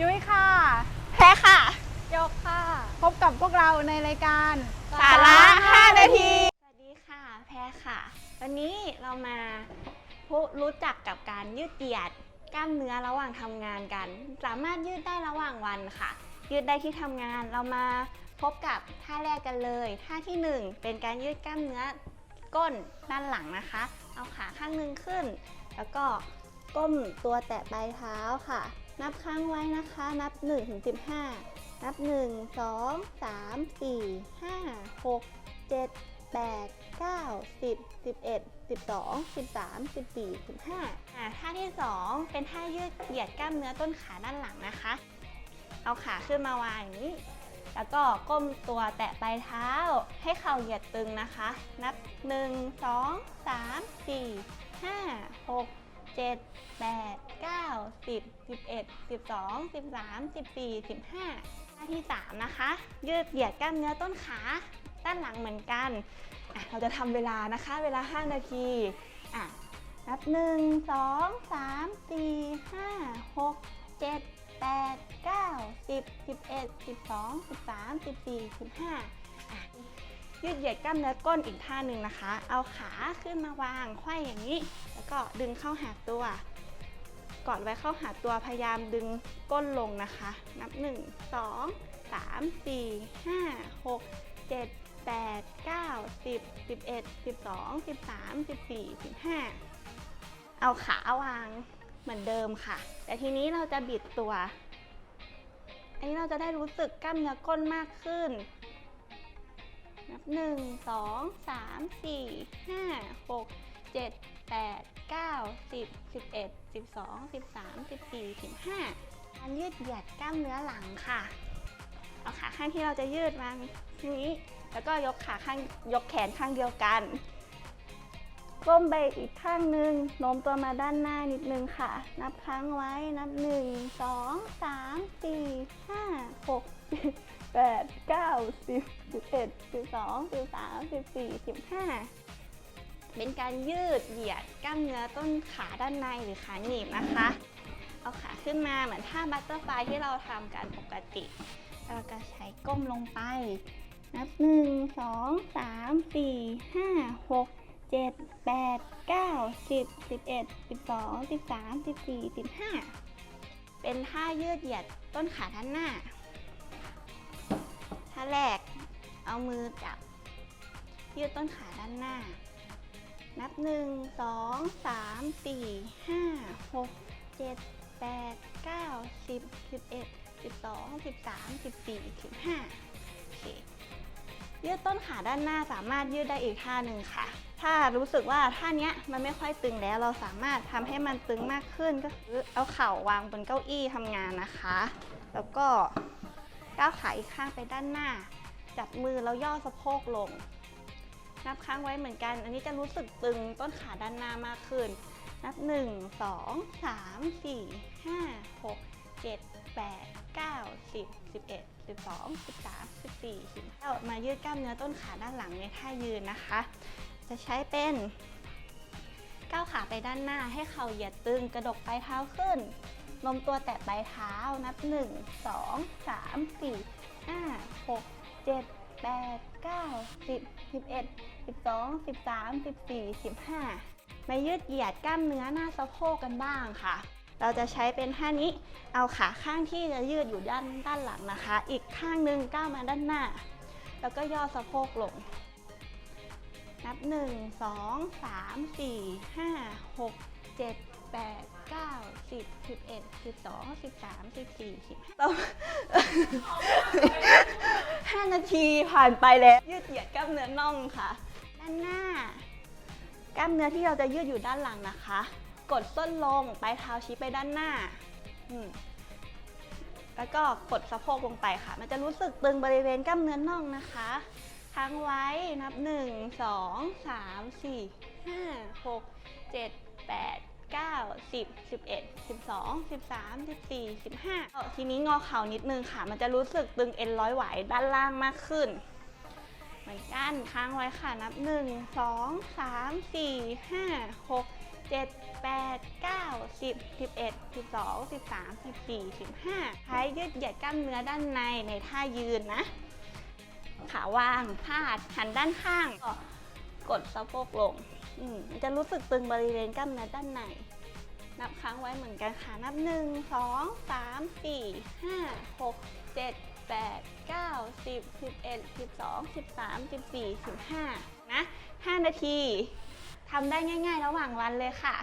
ยุ้ยค่ะ แพ้ค่ะ ยกค่ะ พบกับพวกเราในรายการสาระ5นาที สวัสดีค่ะ แพ้ค่ะ วันนี้เรามาพูรู้จักกับการยืดเหยียดกล้ามเนื้อระหว่างทำงานกัน สามารถยืดได้ระหว่างวันค่ะ ยืดได้ที่ทำงาน เรามาพบกับท่าแรกกันเลย ท่าที่หนึ่งเป็นการยืดกล้ามเนื้อก้นด้านหลังนะคะ เอาขาข้างหนึ่งขึ้น แล้วก็ก้มตัวแตะปลายเท้าค่ะ นับครั้งไว้นะคะ นับ1ถึง15 นับ 1 2 3 4 5 6 7 8 9 10 11 12 13 14 15อ่าท่าที่ 2 เป็นท่ายืดเหยียดกล้ามเนื้อต้นขาด้านหลังนะคะ เอาขาขึ้นมาวางอย่างนี้ แล้วก็ก้มตัวแตะปลายเท้า ให้เข่าเหยียดตึงนะคะ นับ 1 2 3 4 5 6 7 8 9 10 11 12 13 14 15ท่าที่3นะคะ ยืดเหยียดกล้ามเนื้อต้นขาด้านหลังเหมือนกัน เราจะทำเวลานะคะ เวลา 5 นาทีอะนับ 1 2 3 4 5 6 7 8 9 10 11 12 13 14 15 ยืดเหยียดกล้ามเนื้อก้นอีกท่าหนึ่งนะคะ เอาขาขึ้นมาวางไขว้อย่างนี้ แล้วก็ดึงเข้าหาตัว กอดไว้เข้าหาตัวพยายามดึงก้นลงนะคะ นับ 1 2 3 4 5 6 7 8 9 10 11 12 13 14 15 เอาขาวางเหมือนเดิมค่ะ แต่ทีนี้เราจะบิดตัว อันนี้เราจะได้รู้สึกกล้ามเนื้อก้นมากขึ้น นับ1 2 3 4 5 6 7 8 9 10 11 12 13 14 15การยืดเหยียดกล้ามเนื้อหลังค่ะเอาขาข้างที่เราจะยืดมาทีนี้ แล้วก็ยกขาข้างยกแขนข้างเดียวกันก้มไปอีกข้างหนึ่งโน้มตัวมาด้านหน้านิดนึงค่ะ นับครั้งไว้นับ1 2 3 4 5 6 7 8 9 10 11 12 13 14 15เป็นการยืดเหยียดกล้ามเนื้อต้นขาด้านในหรือขาหนีบนะคะ เอาขาขึ้นมาเหมือนท่าบัตเตอร์ฟลายที่เราทำกันปกติแล้วก็ใช้ก้มลงไป นับ1 2 3 4 5 6 7 8 9 10 11 12 13 14 15เป็นท่ายืดเหยียดต้นขาด้านหน้า แรก เอามือจับ ยืดต้นขาด้านหน้า นับ 1 2 3 4 5 6 7 8 9 10 11 12 13 14 15โอเคยืดต้นขาด้านหน้าสามารถยืดได้อีกท่าหนึ่งค่ะ ถ้ารู้สึกว่าท่านี้มันไม่ค่อยตึงแล้วเราสามารถทำให้มันตึงมากขึ้นก็คือเอาเข่าวางบนเก้าอี้ทำงานนะคะ แล้วก็ ก้าวขาอีกข้างไปด้านหน้า จับมือแล้วย่อสะโพกลง นับค้างไว้เหมือนกัน อันนี้จะรู้สึกตึงต้นขาด้านหน้ามากขึ้น นับ 1 2 3 4 5 6 7 8 9 10 11 12 13 14 15มายืดกล้ามเนื้อต้นขาด้านหลังในท่ายืนนะคะ จะใช้เป็นก้าวขาไปด้านหน้าให้เข่าเหยียดตึงกระดกปลายเท้าขึ้น นมตัวแตะปลายเท้านับ 1 2 3 4 5 6 7 8 9 10 11 12 13 14 15 มายืดเหยียดกล้ามเนื้อหน้าสะโพกกันบ้างค่ะ เราจะใช้เป็นท่านี้ เอาขาข้างที่จะยืดอยู่ด้านด้านหลังนะคะ อีกข้างหนึ่งก้าวมาด้านหน้า แล้วก็ย่อสะโพกลง นับ 1 2 3 4 5 6 7 8 9 10 11 12 13 14 15ต่อ5นาทีผ่านไปแล้ว ยืดเหยียดกล้ามเนื้อน่องค่ะ ด้านหน้า กล้ามเนื้อที่เราจะยืดอยู่ด้านหลังนะคะ กดส้นลงปลายเท้าชี้ไปด้านหน้า แล้วก็กดสะโพกลงไปค่ะ มันจะรู้สึกตึงบริเวณกล้ามเนื้อน่องนะคะค้างไว้นับ 1 2 3 4 5 6 7 8 10 11 12 13 14 15เอาทีนี้งอเข่านิดนึงค่ะ มันจะรู้สึกตึงเอ็นร้อยไหวด้านล่างมากขึ้น เหมือนกันค้างไว้ค่ะนับ 1 2 3 4 5 6 7 8 9 10 11 12 13 14 15ใช้ยืดเหยียดกล้ามเนื้อด้านในในท่ายืนนะขาวางพาดหันด้านข้างก็กดสะโพกลงอืมมันจะรู้สึกตึงบริเวณกล้ามเนื้อด้านใน นับค้างไว้เหมือนกันค่ะ นับ 1 2 3 4 5 6 7 8 9 10 11 12 13 14 15 นะ 5 นาทีทำได้ง่าย ๆ ระหว่างวันเลยค่ะ